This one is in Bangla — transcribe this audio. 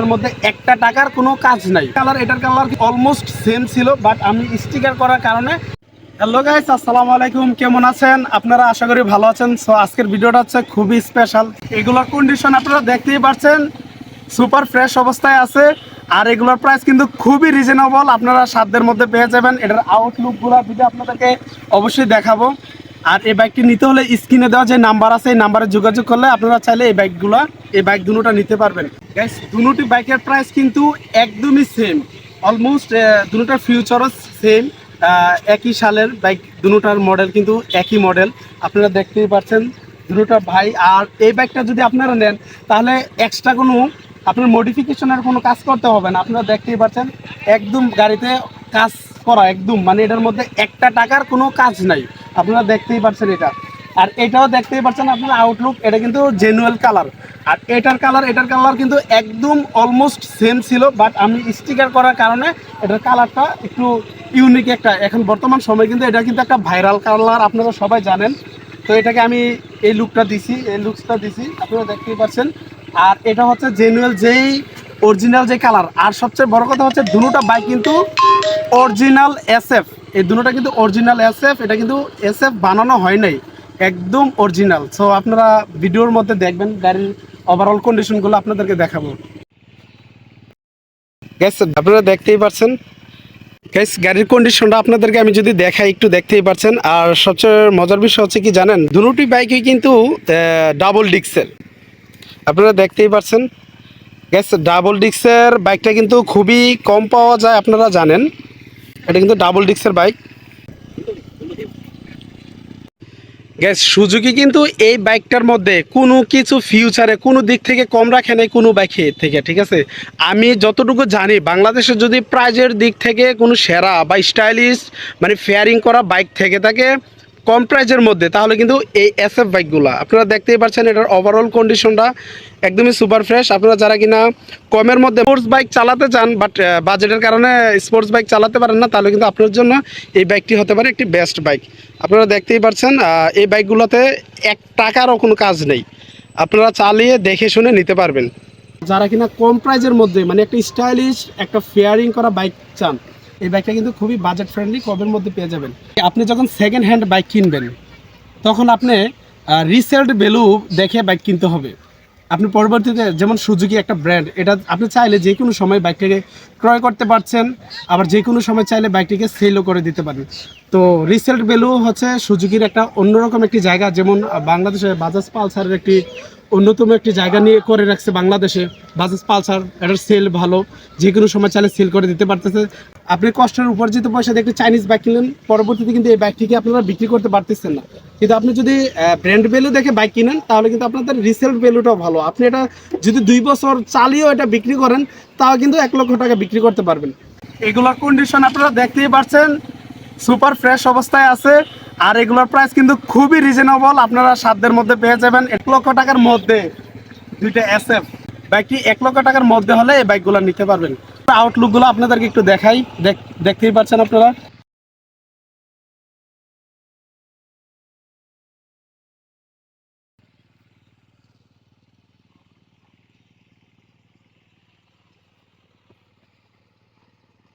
এর মধ্যে একটা টাকার কোনো কাজ নাই। কালার, এটার কালার অলমোস্ট সেম ছিল বাট আমি স্টিকার করার কারণে। হ্যালো গাইস আসসালামু আলাইকুম, কেমন আছেন? আপনারা আশা করি ভালো আছেন। সো আজকের ভিডিওটা হচ্ছে খুবই স্পেশাল এগুলোর কন্ডিশন আপনারা দেখতেই পাচ্ছেন সুপার ফ্রেশ অবস্থায় আছে। আর এগুলোর প্রাইস কিন্তু খুবই রিজনেবল আপনারা সাধ্যের মধ্যে পেয়ে যাবেন। এটার আউটলুকগুলো ভিডিও আপনাদেরকে অবশ্যই দেখাবো। আর এই বাইকটি নিতে হলে স্ক্রিনে দেওয়া যে নাম্বার আছে, এই নাম্বারে যোগাযোগ করলে আপনারা চাইলে এই বাইকগুলো এই বাইক দুটোটা নিতে পারবেন। গ্যাস দুটি বাইকের প্রাইস কিন্তু একদমই সেম অলমোস্ট দুটোটার ফিউচারও সেম একই সালের বাইক দুটোটার মডেল কিন্তু একই মডেল আপনারা দেখতেই পাচ্ছেন, দুটোটা ভাই। আর এই বাইকটা যদি আপনারা নেন, তাহলে এক্সট্রা কোনো আপনার মডিফিকেশনের কোনো কাজ করতে হবে না। আপনারা দেখতেই পাচ্ছেন, একদম গাড়িতে কাজ করা একদম মানে এটার মধ্যে একটা টাকার কোনো কাজ নাই। আপনারা দেখতেই পাচ্ছেন এটা। আর এটাও দেখতেই পাচ্ছেন আপনার আউটলুক এটা কিন্তু জেনুয়াল কালার আর এটার কালার এটার কালার কিন্তু একদম অলমোস্ট সেম ছিল বাট আমি স্টিকার করার কারণে এটার কালারটা একটু ইউনিক একটা। এখন বর্তমান সময় কিন্তু এটা কিন্তু একটা ভাইরাল কালার আপনারা সবাই জানেন। তো এটাকে আমি এই লুকটা দিছি, এই লুকসটা দিছি, আপনারা দেখতেই পাচ্ছেন আর এটা হচ্ছে জেনুয়াল যেই অরিজিনাল যে কালার, আর সবচেয়ে বড় কথা হচ্ছে দুটোটা বাইক কিন্তু অরিজিনাল এসএফ এই দুটোটা কিন্তু অরিজিনাল এসএফ এটা কিন্তু এসএফ বানানো হয় নাই, একদম অরিজিনাল। সো আপনারা ভিডিওর মধ্যে দেখবেন, গাড়ির ওভারঅল কন্ডিশনগুলো আপনাদেরকে দেখাবো। গ্যাস আপনারা দেখতেই পাচ্ছেন গ্যাস গাড়ির কন্ডিশনটা আপনাদেরকে আমি যদি দেখাই, একটু দেখতেই পাচ্ছেন আর সবচেয়ে মজার বিষয় হচ্ছে কি জানেন, দুটি বাইকই কিন্তু ডাবল ডিক্সের আপনারা দেখতেই পাচ্ছেন গ্যাস ডাবল ডিক্সের বাইকটা কিন্তু খুবই কম পাওয়া যায়, আপনারা জানেন। এটা কিন্তু ডাবল ডিক্সের বাইক গ্যাস সুজুকি কিন্তু এই বাইকটার মধ্যে কোনো কিছু ফিউচারে কোনো দিক থেকে কম রাখে নাই কোনো বাইকে থেকে, ঠিক আছে? আমি যতটুকু জানি, বাংলাদেশের যদি প্রাইজের দিক থেকে কোনো সেরা বা স্টাইলিশ মানে ফেয়ারিং করা বাইক থেকে থাকে কম প্রাইজের মধ্যে, তাহলে কিন্তু এই এস এফ বাইকগুলো আপনারা দেখতেই পাচ্ছেন এটার ওভারঅল কন্ডিশনটা একদমই সুপার ফ্রেশ আপনারা যারা কিনা কমের মধ্যে স্পোর্টস বাইক চালাতে চান বাট বাজেটের কারণে স্পোর্টস বাইক চালাতে পারেন না, তাহলে কিন্তু আপনার জন্য এই বাইকটি হতে পারে একটি বেস্ট বাইক আপনারা দেখতেই পাচ্ছেন এই বাইকগুলোতে এক টাকারও কোনো কাজ নেই। আপনারা চালিয়ে দেখে শুনে নিতে পারবেন। যারা কিনা কম প্রাইজের মধ্যে মানে একটা স্টাইলিশ একটা ফেয়ারিং করা বাইক চান এই বাইকটা কিন্তু খুবই বাজেট ফ্রেন্ডলি কমের মধ্যে পেয়ে যাবেন। আপনি যখন সেকেন্ড হ্যান্ড বাইক কিনবেন, তখন আপনি রিসেলড ভ্যালু দেখে বাইক কিনতে হবে। আপনি পরবর্তীতে যেমন সুজুকি একটা ব্র্যান্ড এটা আপনি চাইলে যে কোনো সময় বাইকটাকে ক্রয় করতে পারছেন, আবার যে কোনো সময় চাইলে বাইকটিকে সেলও করে দিতে পারেন। তো রিসেলড ভ্যালু হচ্ছে সুজুকির একটা অন্যরকম একটি জায়গা, যেমন বাংলাদেশে বাজাজ পালসারের একটি অন্যতম একটি জায়গা নিয়ে করে রাখছে বাংলাদেশে। বাজাজ পালসার এটার সেল ভালো, যে কোনো সময় চাইলে সেল করে দিতে পারতেছে। আপনি কষ্টের উপার্জিত পয়সা দিয়ে চাইনিজ বাইক কিনলেন, পরবর্তীতে কিন্তু এই বাইকটিকে আপনারা বিক্রি করতে পারতেছেন না। কিন্তু আপনি যদি ব্র্যান্ড ভ্যালু দেখে বাইক কিনেন, তাহলে কিন্তু আপনাদের রিসেল ভ্যালুটাও ভালো। আপনি এটা যদি দুই বছর চালিয়েও এটা বিক্রি করেন, তাও কিন্তু এক লক্ষ টাকা বিক্রি করতে পারবেন। এগুলোর কন্ডিশন আপনারা দেখতেই পাচ্ছেন সুপার ফ্রেশ অবস্থায় আছে, আর এগুলোর প্রাইস কিন্তু খুবই রিজনেবল আপনারা সাধ্যের মধ্যে পেয়ে যাবেন এক লক্ষ টাকার মধ্যে দুইটা এস এফ বাইকটি এক লক্ষ টাকার মধ্যে হলে এই বাইকগুলো নিতে পারবেন। আউটলুকগুলো আপনাদেরকে একটু দেখাই। দেখ- দেখতেই পাচ্ছেন আপনারা?